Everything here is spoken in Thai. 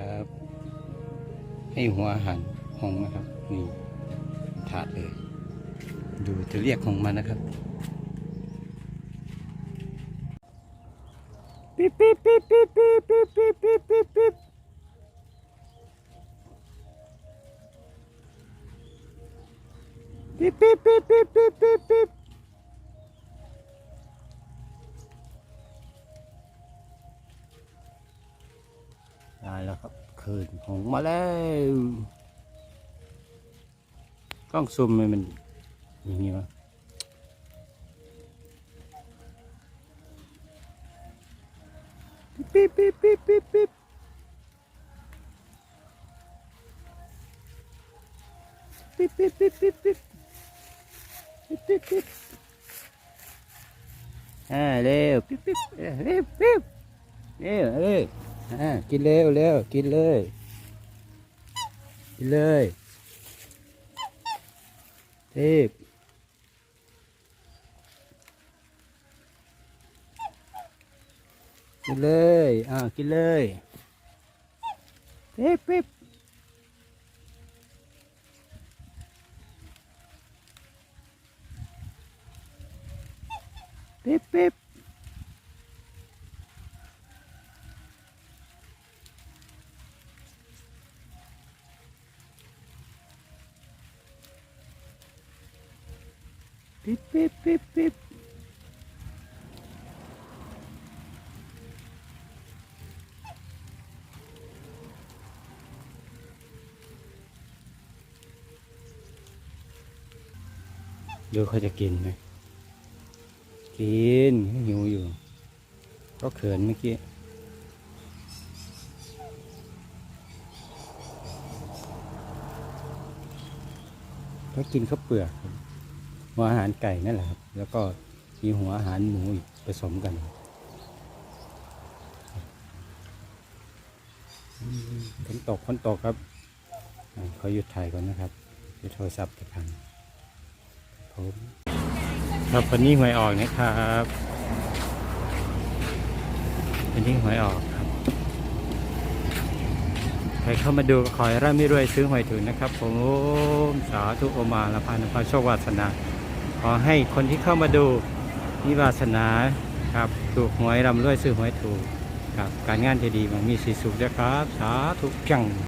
ครับ ให้หัวอาหารหงนะครับ นี่ถาดเลย ดูจะเรียกของมันนะครับปิ๊บปิ๊บปิ๊บปิ๊บปิ๊บปิ๊บปิ๊บปิ๊บปิ๊บปิ๊บปิ๊บปิ๊บปิ๊บปิ๊บปิ๊บปิ๊บ ได้แล้วครับคืนหงมาแล้วกล้องซูมมันมันอย่างนี้วะปิ๊บปิ๊บปิ๊บปิ๊บปิ๊บปิ๊บปิ๊บปิ๊บปิ๊บปิ๊บปิ๊บปิ๊บอ่าเร็วปิ๊บปิ๊บเร็วปิ๊บเร็วเร็ว อ่ากินเร็วเร็วกินเลย กินเลยปิ๊บกินเลย อ่า กินเลยปิ๊บปิ๊บปิ๊บปิ๊บ ปิ๊บปิ๊บปิ๊บปิ๊บดูเขาจะกินไหมกินหิวอยู่ ก็เขินเมื่อกี้ก็กินข้าวเปลือก หัวอาหารไก่นั่นแหละครับ แล้วก็มีหัวอาหารหมูอีกผสมกันฝนตกฝนตกครับอ่าขอหยุดถ่ายก่อนนะครับเดี๋ยวโทรศัพท์จะพังผมครับวันนี้หวยออกนะครับวันนี้หวยออกครับ ใครเข้ามาดูก็ขอให้ร่ำให้รวยซื้อหวยถูกนะครับ ผมสาธุโอมาละพานุภาโชควาสนา ขอให้คนที่เข้ามาดูมีวาสนาครับถูกหวยร่ำรวยซื้อหวยถูกครับการงานจะดีมันมีสีสุขนะครับ สาธุเพียง